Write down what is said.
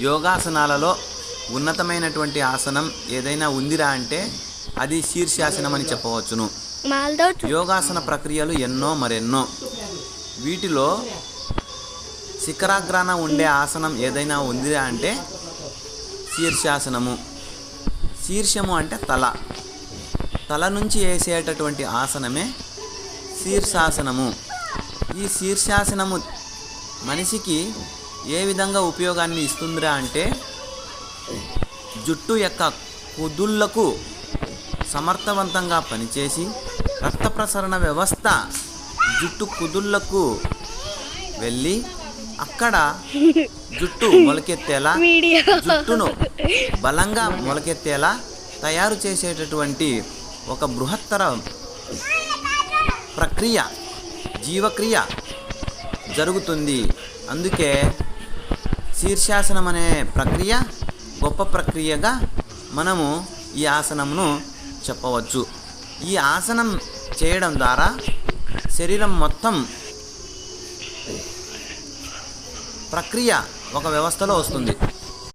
యోగాసనాలలో ఉన్నతమైనటువంటి ఆసనం ఏదైనా ఉందిరా అంటే అది శీర్షాసనం అని చెప్పవచ్చును యోగాసన ప్రక్రియలు ఎన్నో మరెన్నో. వీటిలో శిఖరాగ్రాన ఉండే ఆసనం ఏదైనా ఉందిరా అంటే శీర్షాసనము. శీర్షము అంటే తల. తల నుంచి వేసేటటువంటి ఆసనమే శీర్షాసనము. ఈ శీర్షాసనము మనిషికి ఏ విధంగా ఉపయోగాన్ని ఇస్తుందిరా అంటే జుట్టు యొక్క కుదుళ్ళకు సమర్థవంతంగా పనిచేసి రక్త ప్రసరణ వ్యవస్థ జుట్టు కుదుళ్ళకు వెళ్ళి అక్కడ జుట్టు మొలకెత్తేలా జుట్టును బలంగా మొలకెత్తేలా తయారు చేసేటటువంటి ఒక బృహత్తర ప్రక్రియ జీవక్రియ జరుగుతుంది. అందుకే శీర్షాసనం అనే ప్రక్రియ గొప్ప ప్రక్రియగా మనము ఈ ఆసనమును చెప్పవచ్చు. ఈ ఆసనం చేయడం ద్వారా శరీరం మొత్తం ప్రక్రియ ఒక వ్యవస్థలో వస్తుంది.